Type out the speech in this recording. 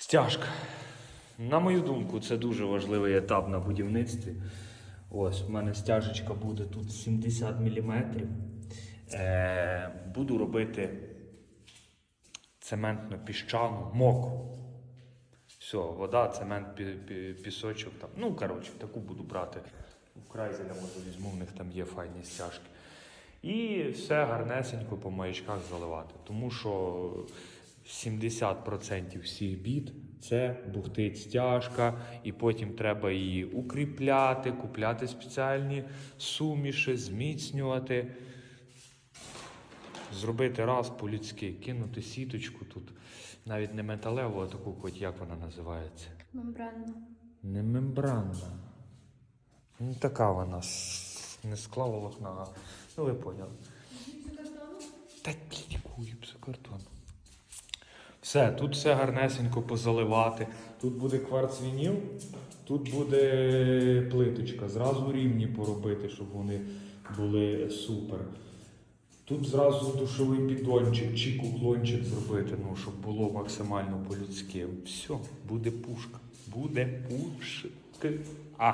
Стяжка. На мою думку, це дуже важливий етап на будівництві. Ось, у мене стяжечка буде тут 70 мм. Е, буду робити цементно-піщану мокру. Все, вода, цемент, пі- пі- пісочок там. Ну, коротше, таку буду брати. У Крайзеля може візьму, в них там є файні стяжки. І все гарнесенько по маячках заливати. Тому що 70% всіх бід це бухтить стяжка, і потім треба її укріпляти, купляти спеціальні суміші, зміцнювати. Зробити раз по-людськи, кинути сіточку тут, навіть не металеву, а таку, хоч як вона називається. Мембранна. Не мембранна. Ну, така вона не скла волокна. Ну, ви поняли. Та тільки гіпсокартон. Все, тут все гарнесенько позаливати. Тут буде кварцвініл, тут буде плиточка. Зразу рівні поробити, щоб вони були супер. Тут зразу душовий піддончик чи куклончик зробити, ну, щоб було максимально по-людськи. Все, буде пушка. Буде пушка. А.